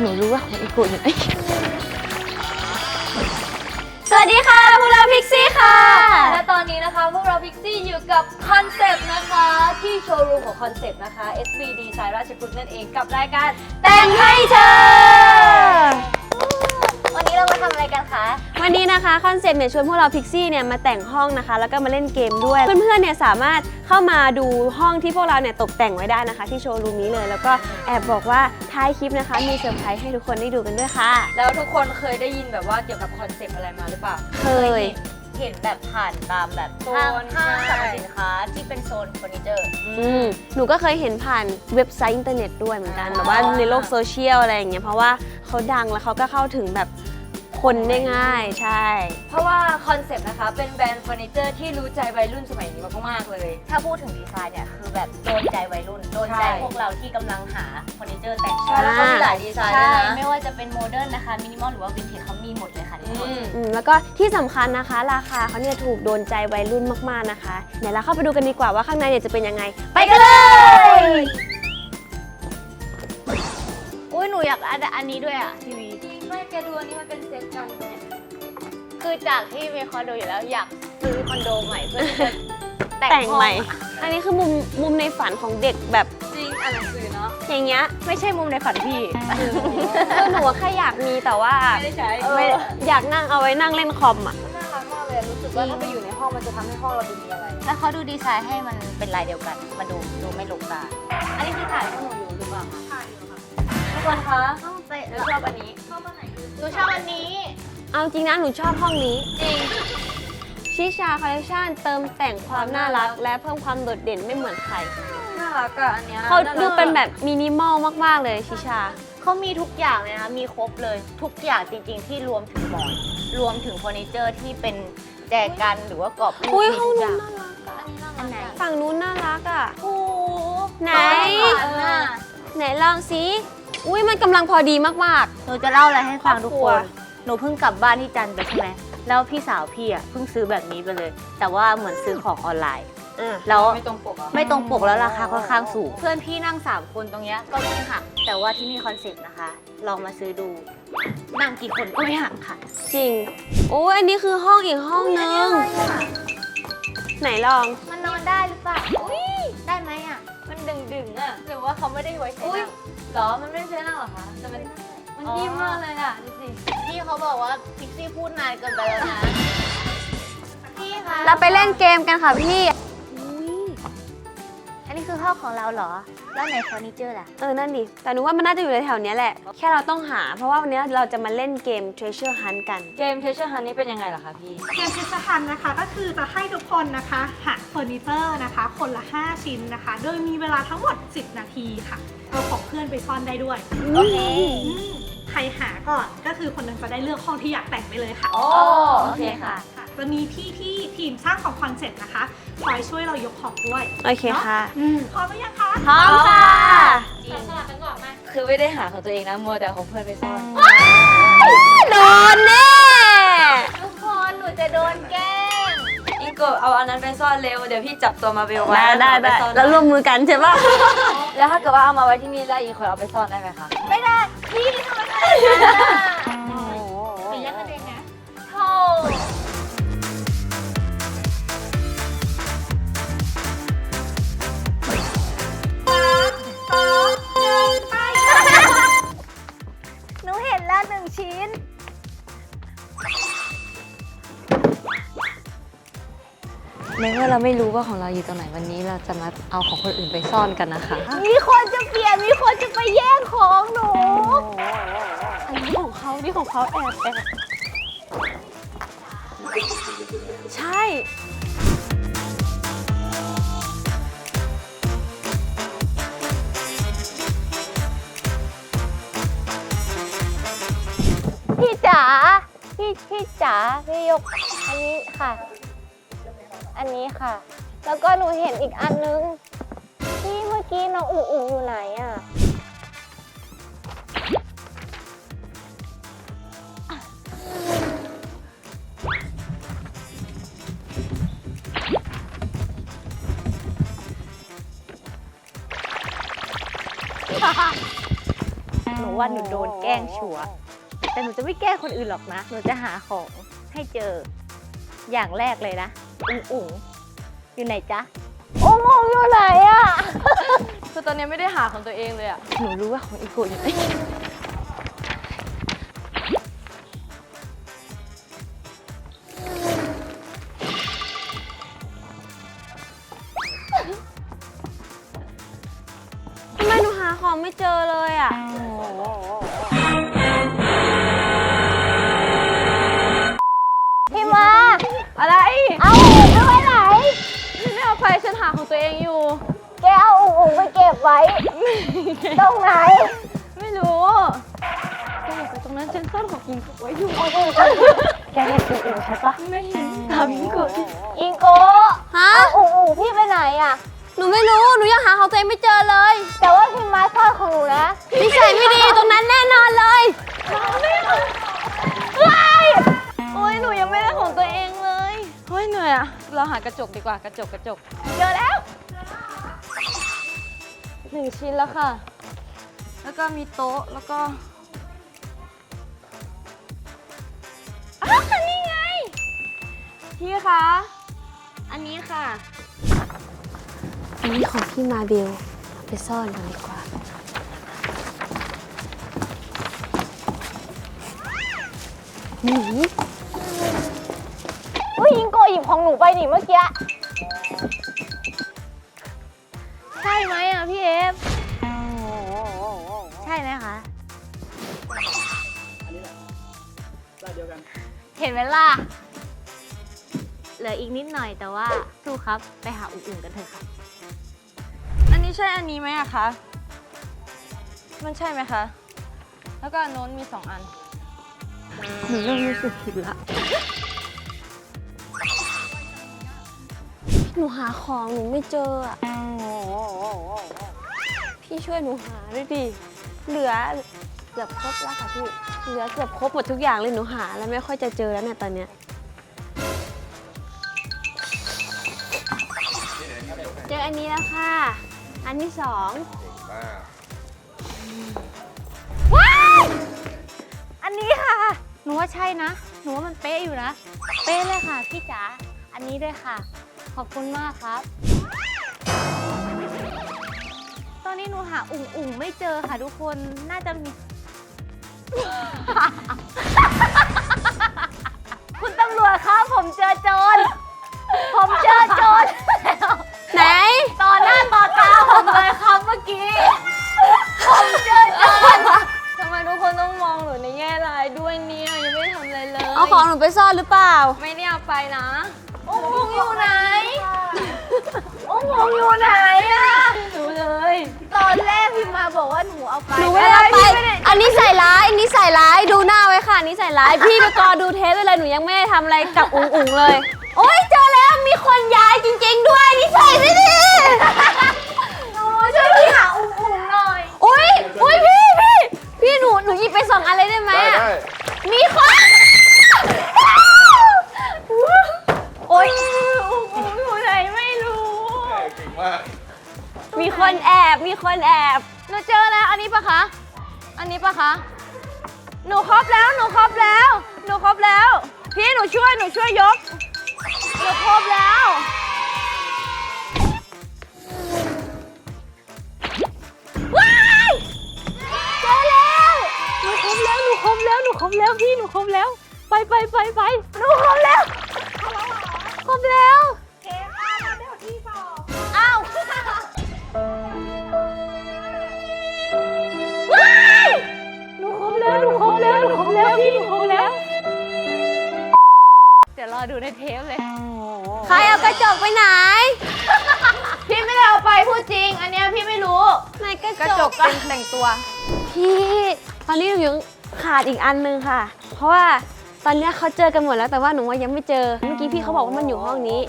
หนูรู้ว่าของอีโกะอยู่ไหนสวัสดีค่ะ พวกเราพิกซี่ค่ะ และตอนนี้นะคะ พวกเราพิกซี่อยู่กับคอนเซปต์นะคะ ที่โชว์รูมของคอนเซปต์นะคะ SBD สายราชพฤกษ์นั่นเองกับรายการแต่งให้เธอวันนี้ เรามาทำอะไรกันคะ วันนี้นะคะคอนเซ็ปต์เนี่ยชวนพวกเราพิกซี่เนี่ยมาแต่งห้องนะคะ แล้วก็มาเล่นเกมด้วย เพื่อนๆเนี่ยสามารถเข้ามาดูห้องที่พวกเราเนี่ยตกแต่งไว้ได้นะคะ ที่โชว์รูมนี้เลย แล้วก็แอบบอกว่าท้ายคลิปนะคะ มีเซอร์ไพรส์ให้ทุกคนได้ดูกันด้วยค่ะ แล้วทุกคนเคยได้ยินแบบว่าเกี่ยวกับคอนเซปต์อะไรมาหรือเปล่า เคย เห็นแบบผ่านตามแบบโซห้างนห้างสรรพใช่สินค้าที่เป็นโซนเฟอร์นิเจอร์ อืมหนูก็เคยเห็นผ่านเว็บไซต์อินเทอร์เน็ตด้วยเหมือนกันแบบว่าในโลกโซเชียลอะไรอย่างเงี้ยเพราะว่าเขาดังแล้วเขาก็เข้าถึงแบบ คนได้ง่ายใช่ เพราะว่าคอนเซปต์นะคะ เป็นแบรนด์เฟอร์นิเจอร์ที่รู้ใจวัยรุ่นสมัยนี้มากๆเลย ถ้าพูดถึงดีไซน์เนี่ยคือแบบโดนใจวัยรุ่น โดนใจใช่ พวกเราที่กำลังหาเฟอร์นิเจอร์แต่งใช่แล้วก็มีหลายดีไซน์ใช่ด้วยนะ ไม่ว่าจะเป็นโมเดิร์นนะคะ มินิมอลหรือว่าวินเทจเขามีหมดเลยค่ะทุกคน อืม อืมแล้วก็ที่สำคัญนะคะ ราคาเขาเนี่ยถูกโดนใจวัยรุ่นมากๆนะคะเดี๋ยวเราเข้าไปดูกันดีกว่าว่าข้างในเนี่ยจะเป็นยังไง ไปกันเลยอุ้ยหนูอยากอันอันนี้ด้วยอะทีวีจริงไม่ แกดูอันนี้มันเป็นเซตกันเนี่ยคือจากที่มีคอนโดอยู่แล้วอยากซื้อคอนโดใหม่เพื่อที่จะแต่งแต่งห้องใหม่ อันนี้คือมุมมุมในฝันของเด็กแบบจริงอ่านหนังสือเนาะอย่างเงี้ยไม่ใช่มุมในฝันพี่คือหนูอะแค่อยากมีแต่ว่าไม่ได้ใช้ไม่อยากนั่งเอาไว้นั่งเล่นคอมอะมันน่ารักมากเลยอะรู้สึกว่าถ้าไปอยู่ในห้องมันจะทำให้ห้องเราดูมีอะไรแล้วเขาดูดีไซน์ให้มันเป็นลายเดียวกันมาดูดูไม่ลกตาอันนี้คือถ่ายให้หนูอยู่หรือเปล่าคะถ่ายอยู่ค่ะทุกคนคะต้องไปหนูชอบอันนี้ หนูชอบอันนี้ เอาจริงนะหนูชอบห้องนี้ จริง ชิชาคอลเลคชันเติมแต่งความน่ารัก และเพิ่มความโดดเด่นไม่เหมือนใคร น่ารักอะอันเนี้ยเขาดูเป็นแบบมินิมอลมาก ๆ เลยชิชา เขามีทุกอย่างเลยนะ มีครบเลย ทุกอย่างจริง ๆ ที่รวมถึงหมอน รวมถึงเฟอร์นิเจอร์ที่เป็นแจกันหรือว่ากรอบรูปอุ้ยมีห้องทุกอนู้ย่านงน่ารักอะอันไหนฝั่งนู้นน่ารักอะ โอ้โหไหนอันน่ะไหนลองสิ อุ้ยมันกำลังพอดีมาก หนูจะเล่าอะไรให้ฟังครอบทุกครัควน หนูเพิ่งกลับบ้านที่จันทร์ไปใช่ไหม แล้วพี่สาวพี่อะเพิ่งซื้อแบบนี้ไปเลย แต่ว่าเหมือนซื้อของออนไลน์ ๆอะแล้วไม่ตรงปกอะไม่ตรงปกแล้วราคาค่อนข้างสูง เพื่อนพี่นั่ง 3 คนตรงเนี้ยก็ไม่หัก แต่ว่าที่นี่คอนเซ็ปต์นะคะ ลองมาซื้อดู นั่งกี่คนก็ไม่หักค่ะ จริง โอ้ยอันนี้คือห้องอีกห้องนึง ไหนลอง มันนอนได้หรือเปล่า อุ้ยได้ไหมอะ มันดึงดึงๆอะหรือว่าเขาไม่ได้ไว้ใช้อุ้ยนั่งเหรอ มันไม่ได้ใช้นั่งเหรอคะแต่มันมันยิ้มมากเลยอะดูสิพี่เขาบอกว่าพิกซี่พูดนานเกินไปแล้วนะ พี่คะ เราไปเล่นเกมกันค่ะพี่ อันนี้คือห้องของเราเหรอ แล้วไหนเฟอร์นิเจอร์ล่ะ เออ นั่นดิ แต่หนูว่ามันน่าจะอยู่ในแถวๆเนี้ยแหละ แค่เราต้องหา เพราะว่าวันนี้เราจะมาเล่นเกม Treasure Hunt กัน เกม Treasure Hunt นี่เป็นยังไงล่ะคะพี่ เกมพิซซ่าฮันนะคะก็คือจะให้ทุกคนนะคะหาเฟอร์นิเจอร์นะคะ คนละ 5 ชิ้นนะคะ โดยมีเวลาทั้งหมด 10 นาทีค่ะ เอาของเพื่อนไปซ่อนได้ด้วยโอเค อืมใครหาก่อนก็คือคนนั้นจะได้เลือกห้องที่อยากแต่งไปเลยค่ะ โอ้โอเคค่ะ ค่ะจะมีพี่ที่ทีมช่างของคอนเซ็ปต์นะคะ คอยช่วยเรายกของด้วยโอเคค่ะ อืมพร้อมหรือยังคะพร้อมค่ะสลับกันก่อนมาคือไม่ได้หาของตัวเองนะมัวแต่ของเพื่อนไปซ่อนโดนแน่ทุกคนหนูจะโดนแกล้งอิงโกะเอาอันนั้นไปซ่อนเร็วเดี๋ยวพี่จับตัวมาเบลไว้ได้ได้ได้เอาปซ่อนแล้วร่วมมือกันใช่ปะแล้วถ้าเกิดว่าเอามาไว้ที่นี่แล้วอีกคนเอาไปซ่อนได้ไหมคะ ไม่ได้พี่ทำไมทำอย่ เมื่อเราไม่รู้ว่าของเราอยู่ตรงไหนวันนี้เราจะมาเอาของคนอื่นไปซ่อนกันนะคะ มีคนจะเปลี่ยน มีคนจะไปแย่งของหนู อันนี้ของเขานี่ของเขาแอบแอบใช่ พี่จ๋า พี่พี่จ๋า พี่ยก อันนี้ค่ะ อันนี้ค่ะ แล้วก็หนูเห็นอีกอันนึง ที่เมื่อกี้น้องอุ๋งอุ๋งอยู่ไหนอะ หนูว่าหนูโดนแกล้งชัวร์แต่หนูจะไม่แกล้งคนอื่นหรอกนะ หนูจะหาของให้เจออย่างแรกเลยนะ อุ๋งอุ๋งอยู่ไหนจ๊ะอุ๋งอุ๋งอยู่ไหนอะ คือตอนนี้ไม่ได้หาของตัวเองเลยอะหนูรู้ว่าของอีโกอยู่ไหน อิงโกฮะ เอาอุ๋งอุ๋งพี่ไปไหนอะหนูไม่รู้ หนูยังหาของตัวเองไม่เจอเลย แต่ว่าพี่มาซ่อนของหนูนะนิสัยไม่ดีตรงนั้นแน่นอนเลยโอ้ยหนูยังไม่ได้ของตัวเองเลย เฮ้ยเหนื่อยอะเราหากระจกดีกว่ากระจกกระจกเจอแล้วหนึ่งชิ้นแล้วค่ะ แล้วก็มีโต๊ะแล้วก็อ้าวนี่ไง พี่คะ อันนี้ค่ะ อันนี้ของพี่มาเบลเอาไปซ่อนกันดีกว่า หนีอุ้ยอิงโกหยิบของหนูไปนี่เมื่อกี้ ใช่ไหมอะพี่เอฟ ใช่ไหมคะเห็นไหมล่ะ เหลืออีกนิดหน่อยแต่ว่าสู้ครับไปหาอุ่นๆกันเถอะค่ะ อันนี้ใช่อันนี้ไหมอะคะ มันใช่ไหมคะ แล้วก็อันโน้นมีสองอัน หนูเริ่มรู้สึกผิดละ หนูหาของหนูไม่เจออะพี่ช่วยหนูหาด้วยดิ เหลือเกือบครบแล้วค่ะพี่ เหลือเกือบครบหมดทุกอย่างเลยหนูหาแล้วไม่ค่อยจะเจอแล้วเนี่ยตอนเนี้ย ออันนี้แล้วค่ะ อันที่สองอันนี้ค่ะ หนูว่าใช่นะ หนูว่ามันเป๊ะอยู่นะ เป๊ะเลยค่ะพี่จ๋า อันนี้ด้วยค่ะ ขอบคุณมากครับ ตอนนี้หนูหาอุ่งอุ่งๆไม่เจอค่ะทุกคน น่าจะมี คุณตำรวจครับผมเจอโจร ผมเจอโจ ไปซ่อนหรือเปล่า ไม่ได้เอาไปนะอุ้งอุ้งอยู่ไหนอุ้งอุ้งอยู่ไหนอะหนูเลย ตอนแรกพี่มาบอกว่าหนูเอาไปหนูไม่ได้เอาไป อันนี้ใส่ร้ายอันนี้ใส่ร้ายดูหน้าไว้ค่ะอันนี้ใส่ร้าย พี่ไปกอดูเทปไว้เลยหนูยังไม่ได้ทำอะไรกับอุ๋งอุ๋งเลย โอ๊ยเจอแล้วมีคนย้ายจริง ๆ ด้วยนี่ใส่ไม่ดีหนูช่วยพี่หาอุ้งอุ้งหน่อย อุ๊ยอุ๊ยพี่พี่พี่หนูหนูหยิบไปสองอันเลยได้ไหมได้อะได้ มีคน คนแอบหนูเจอแล้วอันนี้ปะคะ อันนี้ปะคะ หนูครบแล้ว หนูครบแล้ว หนูครบแล้ว พี่หนูช่วย หนูช่วยยก หนูครบแล้ว ว้ายเจอแล้ว หนูครบแล้ว หนูครบแล้ว หนูครบแล้วพี่ หนูครบแล้ว ไปไปไปไปหนูครบแล้วครบแล้ว แล้วหนูครบแล้วพี่หนูครบแล้ว เดี๋ยวรอดูในเทปเลย ใครเอากระจกไปไหน พี่ไม่ได้เอาไปพูดจริง อันเนี้ยพี่ไม่รู้ ไหนกระกระจจกกเป็นแต่งตัว พี่ ตอนนี้หนูยังขาดอีกอันนึงค่ะ เพราะว่าตอนเนี้ยเขาเจอกันหมดแล้วแต่ว่าหนูว่ายังไม่เจอ เมื่อกี้พี่เขาบอกว่ามันอยู่ห้องนี้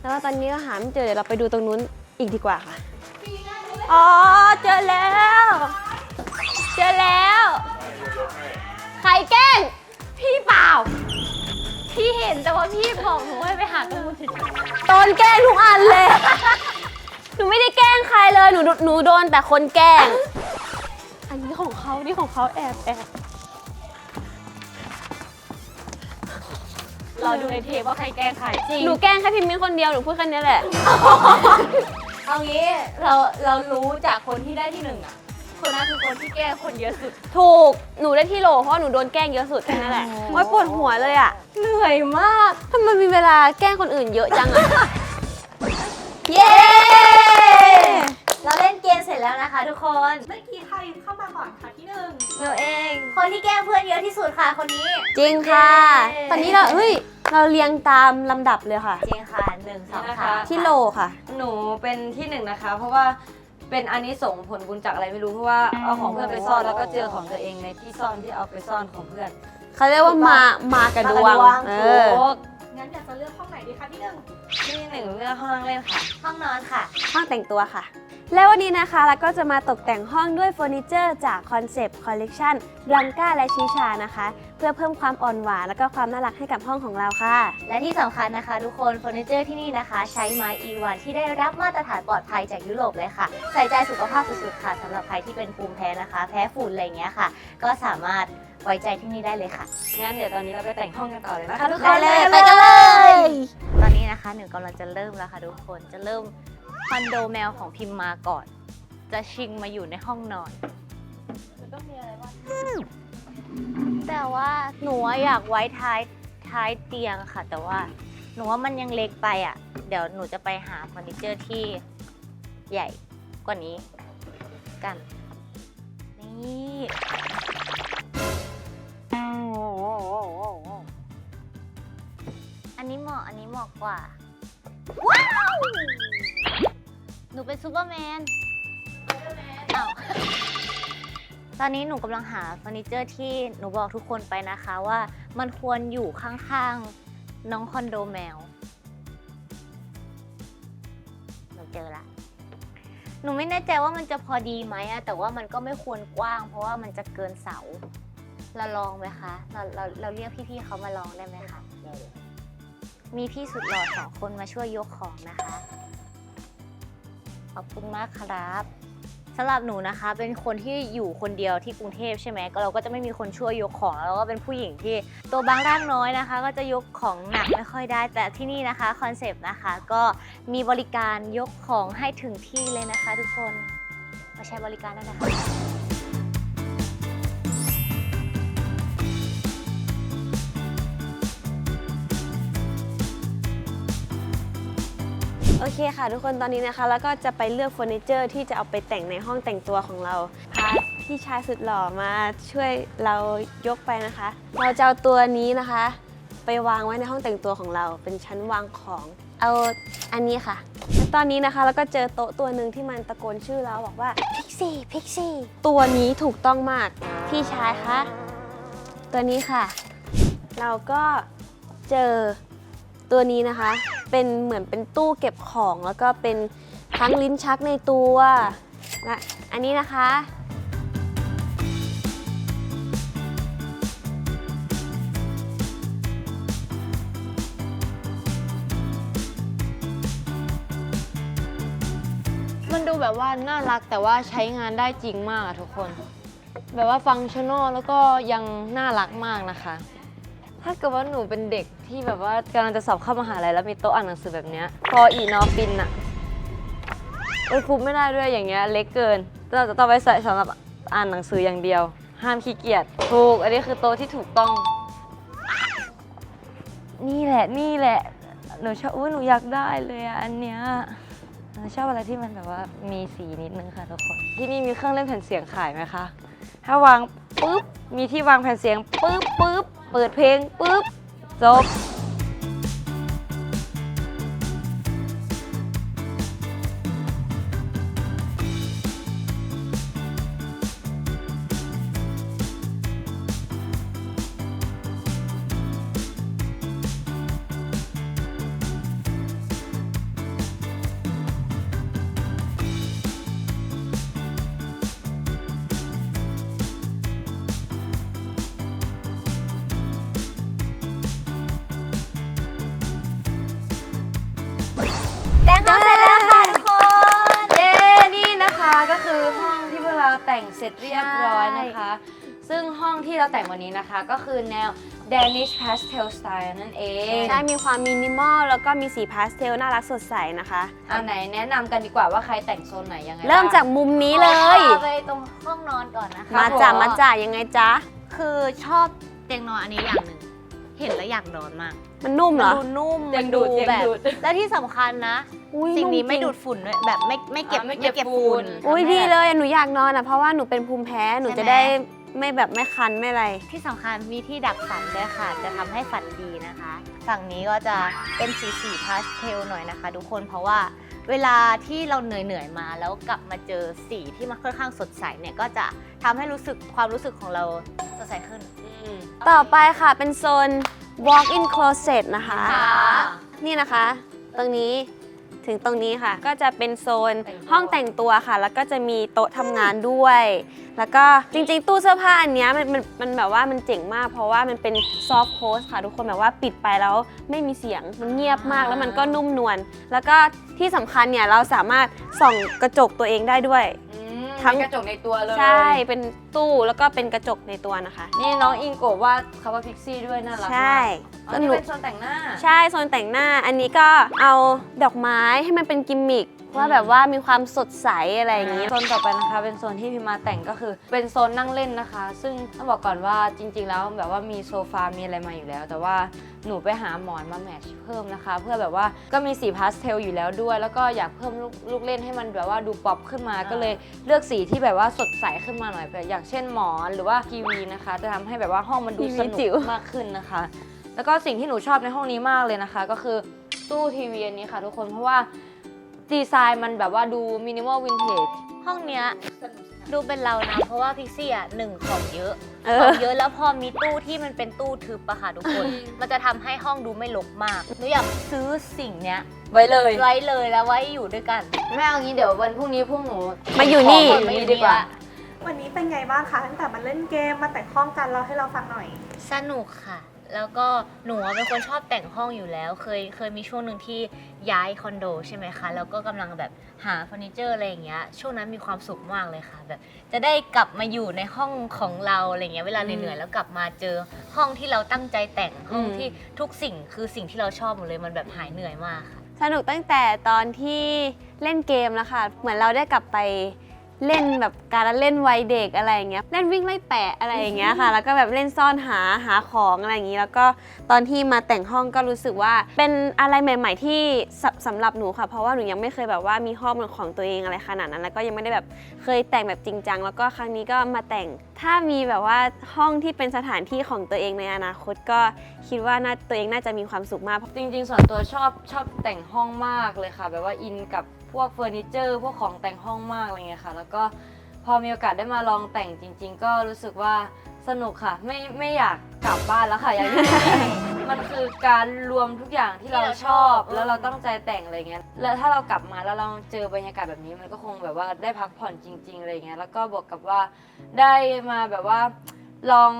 แต่ว่าตอนนี้ก็หาไม่เจอเดี๋ยวเราไปดูตรงนู้นอีกดีกว่าค่ะ อ๋อเจอแล้ว เจอแล้วใค รแกล้ง พี่เปล่า พี่เห็นแต่ว่าพี่บอกหนูให้ไปหาตรงนู้นเฉยโดนแกล้งทุกอันเลย หนูไม่ได้แกล้งใครเลย หนูหนูโดนแต่คนแกล้ง อันนี้ของเขานี่ของเขาแอบแอบรอดูในเทปว่าใครแกล้งใครจริงหนูแกล้งแค่พิมพ์มีคนเดียว หนูพูดแค่นี้แหละ เอางี้เราเรารู้จากคนที่ได้ที่หนึ่งอะ คนนั้นคือคนที่แกล้งคนเยอะสุด ถูก หนูได้ที่โหลเพราะหนูโดนแกล้งเยอะสุดแค่นั้นแหละโอ๊ยปวดหัวเลยอะ เหนื่อยมากทำไมมีเวลาแกล้งคนอื่นเยอะจังอะ เย้ เราเล่นเกมเสร็จแล้วนะคะทุกคน เมื่อกี้ใครเข้ามาก่อนคะที่หนึ่งหนูเอง คนที่แกล้งเพื่อนเยอะที่สุดค่ะคนนี้ จริงค่ะ เย้ ตอนนี้เราเฮ้ย เราเรียงตามลำดับเลยค่ะ จริงค่ะหนึ่งสองนี่นะคะสามที่โหลค่ะ หนูเป็นที่หนึ่งนะคะ เพราะว่า เป็นอันนี้ส่งส์ผลบุญจากอะไรไม่รู้เพราะว่าเอาของเพื่อนไปซ่อนแล้วก็เจอของตัวเองในที่ซ่อนที่เอาไปซ่อนของเพื่อน เขาเรียกว่ามามากระดวง เออ ถูกงั้นอยากจะเลือกห้องไหนดีคะที่หนึ่งที่หนึ่งเลือกห้องนั่งเล่นค่ะ ห้องนอนค่ะ ห้องแต่งตัวค่ะ แล้ววันนี้นะคะเราก็จะมาตกแต่งห้องด้วยเฟอร์นิเจอร์จากคอนเซปต์คอลเลกชันบลังกาและชิชานะคะ เพื่อเพิ่มความอ่อนหวานและก็ความน่ารักให้กับห้องของเราค่ะ และที่สำคัญนะคะ ทุกคนเฟอร์นิเจอร์ที่นี่นะคะ ใช้ไม้ E1 ที่ได้รับมาตรฐานปลอดภัยจากยุโรปเลยค่ะ ใส่ใจสุขภาพสุดๆค่ะสำหรับใครที่เป็นภูมิแพ้นะคะ แพ้ฝุ่นอะไรอย่างเงี้ยค่ะ ก็สามารถไว้ใจที่นี่ได้เลยค่ะ งั้นเดี๋ยวตอนนี้เราไปแต่งห้องกันต่อเลยนะคะทุกคได้นเลยไปกันเลย ตอนนี้นะคะหนึ่งกำลังจะเริ่มแล้วค่ะทุกคนจะเริ่มคอนโดแมวของพิมพ์มาก่อน จะชิงมาอยู่ในห้องนอน แต่ว่าหนูอะอยากไว้ท้ายท้ายเตียงค่ะ แต่ว่าหนูว่ามันยังเล็กไปอะ เดี๋ยวหนูจะไปหาเฟอร์นิเจอร์ที่ใหญ่กว่านี้กัน นี่อันนี้เหมาะอันนี้เหมาะกว่า ว้าว หนูเป็นซูเปอร์แมนอ้าว ตอนนี้หนูกำลังหาเฟอร์นิเจอร์ที่หนูบอกทุกคนไปนะคะว่ามันควรอยู่ข้างๆน้องคอนโดแมว หนูเจอละ หนูไม่แน่ใจว่ามันจะพอดีไหมอะแต่ว่ามันก็ไม่ควรกว้าง เพราะว่ามันจะเกินเสา เราลองไหมคะ เราเราเราเรียกพี่ๆเขามาลองได้ไหมคะมีพี่สุดหล่อสองคนมาช่วยยกของนะคะ ขอบคุณมากครับ สำหรับหนูนะคะเป็นคนที่อยู่คนเดียวที่กรุงเทพใช่ไหมก็เราก็จะไม่มีคนช่วยยกของแล้วก็เป็นผู้หญิงที่ตัวบางร่างน้อยนะคะ ก็จะยกของหนักไม่ค่อยได้ แต่ที่นี่นะคะคอนเซปต์นะคะก็มีบริการยกของให้ถึงที่เลยนะคะ ทุกคนมาใช้บริการได้นะคะ อเคค่ะ ทุกคนตอนนี้นะคะ แล้วก็จะไปเลือกเฟอร์นิเจอร์ที่จะเอาไปแต่งในห้องแต่งตัวของเราพาพี่ชายสุดหล่อมาช่วยเรายกไปนะคะ เราจะเอาตัวนี้นะคะ ไปวางไว้ในห้องแต่งตัวของเรา เป็นชั้นวางของ เอาอันนี้ค่ะแล้วตอนนี้นะคะแล้วก็เจอโต๊ะตัวหนึ่งที่มันตะโกนชื่อเราบอกว่าพิกซี่พิกซี่ตัวนี้ถูกต้องมากพี่ชายคะตัวนี้ค่ะ เราก็เจอ ตัวนี้นะคะ เป็นเหมือนเป็นตู้เก็บของแล้วก็เป็นทั้งลิ้นชักในตัวและอันนี้นะคะ มันดูแบบว่าน่ารักแต่ว่าใช้งานได้จริงมากอะทุกคน แบบว่าฟังก์ชั่นอลแล้วก็ยังน่ารักมากนะคะ ถ้าเกิดว่าหนูเป็นเด็กที่แบบว่ากำลังจะสอบเข้ามหาลัยแล้วมีโต๊ะอ่านหนังสือแบบเนี้ยพออีนอปินอะเอ้ยฟุบไม่ได้ด้วยอย่างเงี้ยเล็กเกินเราจะต้องไปใส่สำหรับอ่านหนังสืออย่างเดียว ห้ามขี้เกียจถูก อันนี้คือโต๊ะที่ถูกต้อง นี่แหละนี่แหละ หนูชอบอุ้ยหนูอยากได้เลยอะอันเนี้ยหนูชอบอะไรที่มันแบบว่ามีสีนิดนึงค่ะทุกคน ที่นี่มีเครื่องเล่นแผ่นเสียงขายไหมคะ ถ้าวางปุ๊บมีที่วางแผ่นเสียงปุ๊บปุ๊บ เปิดเพลงปุ๊บจบ เราแต่งวันนี้นะคะ ก็คือแนว Danish Pastel Style นั่นเอง ใช่มีความมินิมอลแล้วก็มีสีพาสเทลน่ารักสดใสนะคะอันไหนแนะนำกันดีกว่าว่าใครแต่งโซนไหนยังไงเริ่มบ้งจากมุมนี้เลยขอพาไปตรงห้องนอนก่อนนะคะ มาจ่ามาจ่ายังไงจ๊ะคือชอบเตียงนอนอันนี้อย่างหนึ่ง เห็นแล้วอยากนอนมาก มันนุ่มเหรอดูนุ่ม เตียงมันดูดูดเตียงแบบดูด และที่สำคัญนะ อุ๊ยสิ่งนี้นุ่มจริงไม่ดูดฝุ่นด้วยแบบไม่ไม่เก็บอ่าไม่เก็บฝุ่ฝุ่นอุ้ยดีเลยหนูอยากนอนอะเพราะว่าหนูเป็นภูมิแพ้หนูใช่ไหมจะได้ ไม่แบบไม่คันไม่อะไร ที่สำคัญมีที่ดักฝันด้วยค่ะ จะทำให้ฝันดีนะคะ ฝั่งนี้ก็จะเป็นสีสีพาสเทลหน่อยนะคะ ทุกคนเพราะว่าเวลาที่เราเหนื่อยๆมาแล้วกลับมาเจอสีที่มันค่อนข้างสดใสเนี่ยก็จะทำให้รู้สึกความรู้สึกของเราสดใสขึ้นอืมต่อไปค่ะเป็นโซน walk-in closet นะคะค่ะนี่นะคะ ตรงนี้ ถึงตรงนี้ค่ะ ก็จะเป็นโซนแต่งตัวห้องแต่งตัวค่ะ แล้วก็จะมีโต๊ะทำงานด้วย แล้วก็จริงๆ ตู้เสื้อผ้าอันเนี้ยมันมันมันแบบว่ามันเจ๋งมาก เพราะว่ามันเป็นซอฟ t ์โ s สค่ะ ทุกคนแบบว่าปิดไปแล้วไม่มีเสียงมันเงียบมากแล้วมันก็นุ่มนวลแล้วก็ที่สำคัญเนี่ยเราสามารถส่องกระจกตัวเองได้ด้วย อืมทั้ง เป็นกระจกในตัวเลยใช่เป็นตู้แล้วก็เป็นกระจกในตัวนะคะ นี่น้องอิงโกะวาดคำว่าพิกซี่ด้วยน่ารักมาก ใช่ อ๋อก็นี่หนูเป็นโซนแต่งหน้า ใช่โซนแต่งหน้าอันนี้ก็เอาดอกไม้ให้มันเป็นกิมมิคว่าแบบว่ามีความสดใสอะไรอย่างนี้ โซนต่อไปนะคะเป็นโซนที่พิมมาแต่งก็คือ เป็นโซนนั่งเล่นนะคะ ซึ่งต้องบอกก่อนว่าจริง ๆ แล้วแบบว่ามีโซฟา มีอะไรมาอยู่แล้ว แต่ว่าหนูไปหาหมอนมาแมทช์เพิ่มนะคะ เพื่อแบบว่าก็มีสีพาสเทลอยู่แล้วด้วย แล้วก็อยากเพิ่มลูกลูกเล่นให้มันแบบว่าดูป๊อปขึ้นมา ก็เลยเลือกสีที่แบบว่าสดใสขึ้นมาหน่อยแบบอย่างเช่นหมอนหรือว่าทีวีนะคะ จะทำให้แบบว่าห้องมันดูทีวีสนุจิ๋ว กมากขึ้นนะคะ แล้วก็สิ่งที่หนูชอบในห้องนี้มากเลยนะคะ ก็คือตู้ทีวีอันนี้ค่ะทุกคนเพราะว่าดีไซน์มันแบบว่าดูมินิมอลวินเทจห้องเนี้ยดูเป็นเรานะ เพราะว่าพิกซี่อะหนึ่งของเยอะเอขอองเยอะแล้วพอมีตู้ที่มันเป็นตู้ทึบอะค่ะทุกคน มันจะทำให้ห้องดูไม่รกมากหนูอยากซื้อสิ่งเนี้ยไว้เลยไว้เลยแล้วไว้อยู่ด้วยกันไม่เอางี้เดี๋ยววันพรุ่งนี้พวกหนูมาอยู่นี่ขอยู่นี่ดีกว่าวันนี้เป็นไงบ้างคะตั้งแต่มาเล่นเกมมาแต่งห้องกันเราให้เราฟังหน่อย สนุกค่ะ แล้วก็หนูอะเป็นคนชอบแต่งห้องอยู่แล้ว เคยเคยมีช่วงหนึ่งที่ย้ายคอนโดใช่ไหมคะ แล้วก็กำลังแบบหาเฟอร์นิเจอร์อะไรอย่างเงี้ย ช่วงนั้นมีความสุขมากเลยค่ะ แบบ จะได้กลับมาอยู่ในห้องของเราอะไรเงี้ย เวลาเหนื่อยๆแล้วกลับมาเจอห้องที่เราตั้งใจแต่งห้องอืม ที่ทุกสิ่งคือสิ่งที่เราชอบหมดเลยมันแบบหายเหนื่อยมากค่ะ สนุกตั้งแต่ตอนที่เล่นเกมแล้วค่ะ เหมือนเราได้กลับไป เล่นแบบการละเล่นวัยเด็กอะไรอย่างเงี้ยเล่นวิ่งไล่แปะอะไรอย่างเงี้ยค่ะ แล้วก็แบบเล่นซ่อนหาหาของอะไรอย่างงี้ แล้วก็ตอนที่มาแต่งห้องก็รู้สึกว่า เป็นอะไรใหม่ ๆ ที่สสำหรับหนูค่ะ เพราะว่าหนูยังไม่เคยแบบว่ามีห้องเป็นของตัวเองอะไรขนาดนั้น แล้วก็ยังไม่ได้แบบเคยแต่งแบบจริงจังแล้วก็ครั้งนี้ก็มาแต่งถ้ามีแบบว่าห้องที่เป็นสถานที่ของตัวเองในอนาคตก็คิดว่าน่าตัวเองน่าจะมีความสุขมากจริง ๆ ส่วนตัวชอบชอบแต่งห้องมากเลยค่ะ แบบว่าอินกับพ วกเฟอร์นิเจอร์ พวกของแต่งห้องมากอะไรเงี้ยค่ะ แล้วก็พอมีโอกาสได้มาลองแต่งจริง ๆ ก็รู้สึกว่าสนุกค่ะ ไม่ไม่อยากกลับบ้านแล้วค่ะอยากอยู่ที่นี่มันคือการรวมทุกอย่างที่เราชอบ แล้วเราตั้งใจแต่งอะไรเงี้ยแล้วถ้าเรากลับมาแล้วเราเจอบรรยากาศแบบนี้มันก็คงแบบว่าได้พักผ่อนจริง ๆอะไรเงี้ยแล้วก็บวกกับว่าได้มาแบบว่าลอง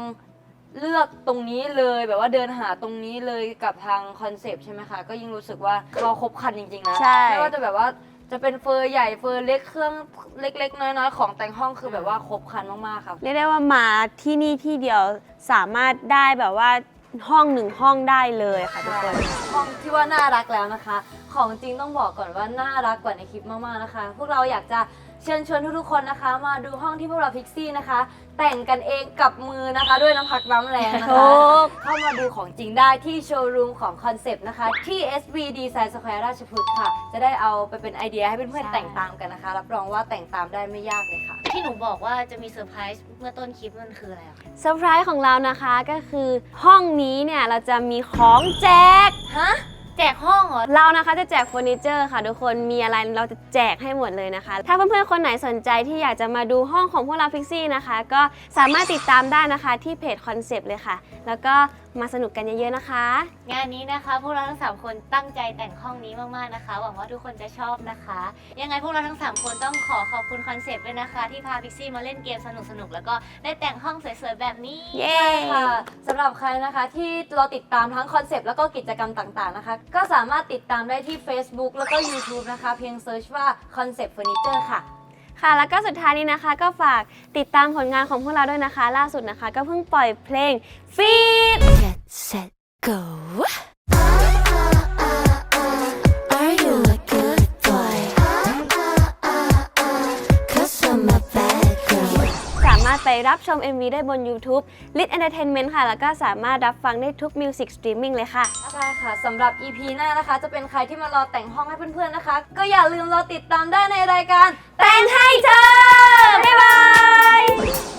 เลือกตรงนี้เลยแบบว่าเดินหาตรงนี้เลยกับทางคอนเซปต์ใช่ไหมคะ ก็ยิ่งรู้สึกว่าเราครบครันจริงๆนะใช่ไม่ว่าจะแบบว่า จะเป็นเฟอร์ใหญ่เฟอร์เล็กเครื่องเล็ก ๆ น้อยๆของแต่งห้องคือแบบว่าครบครันมากๆค่ะเรียกได้ว่ามาที่นี่ที่เดียวสามารถได้แบบว่าห้องหนึ่งห้องได้เลยค่ะทุกคนห้องที่ว่าน่ารักแล้วนะคะ ของจริงต้องบอกก่อนว่าน่ารักกว่าในคลิปมากๆนะคะ พวกเราอยากจะ เชิญชวนทุกๆคนนะคะ มาดูห้องที่พวกเราพิกซี่นะคะ แต่งกันเองกับมือนะคะ ด้วยน้ำพักน้ำแรงนะคะถูกเข้ามาดูของจริงได้ที่โชว์รูมของคอนเซปต์นะคะที่ SB Design Square ราชพฤกษ์ค่ะ จะได้เอาไปเป็นไอเดียให้เพื่อนๆแต่งตามกันนะคะ รับรองว่าแต่งตามได้ไม่ยากเลยค่ะ ที่หนูบอกว่าจะมีเซอร์ไพรส์เมื่อต้นคลิปมันคืออะไรอะคะเซอร์ไพรส์ของเรานะคะก็คือห้องนี้เนี่ยเราจะมีของแจก ฮะ แจกห้อง เหรอ เรานะคะจะแจกเฟอร์นิเจอร์ค่ะทุกคน มีอะไรเราจะแจกให้หมดเลยนะคะ ถ้าเพื่อนๆ คนไหนสนใจที่อยากจะมาดูห้องของพวกเราฟิกซี่นะคะ ก็สามารถติดตามได้นะคะที่เพจคอนเซปต์เลยค่ะ แล้วก็ มาสนุกกันเยอะๆนะคะ งานนี้นะคะ พวกเราทั้ง 3 คนตั้งใจแต่งห้องนี้มากๆนะคะ หวังว่าทุกคนจะชอบนะคะ ยังไงพวกเราทั้ง 3 คนต้องขอขอบคุณคอนเซปต์ด้วยนะคะ ที่พาพิกซี่มาเล่นเกมสนุกๆแล้วก็ได้แต่งห้องสวยๆแบบนี้เย้ค่ะสำหรับใครนะคะที่เราติดตามทั้งคอนเซปต์แล้วก็กิจกรรมต่างๆนะคะ ก็สามารถติดตามได้ที่ Facebook แล้วก็ YouTube นะคะ เพียงเซิร์ชว่า Concept Furniture ค่ะ ค่ะ แล้วก็สุดท้ายนี้นะคะ ก็ฝากติดตามผลงานของพวกเราด้วยนะคะ ล่าสุดนะคะ ก็เพิ่งปล่อยเพลงฟีด Get set go. ไปรับชม MV ได้บน YouTube Lit Entertainment ค่ะ แล้วก็สามารถรับฟังได้ทุก Music Streaming เลยค่ะ ใช่ค่ะสำหรับ EP หน้านะคะ จะเป็นใครที่มารอแต่งห้องให้เพื่อนๆนะคะ ก็อย่าลืมรอติดตามได้ในรายการ แต่งให้เธอ บ๊ายบาย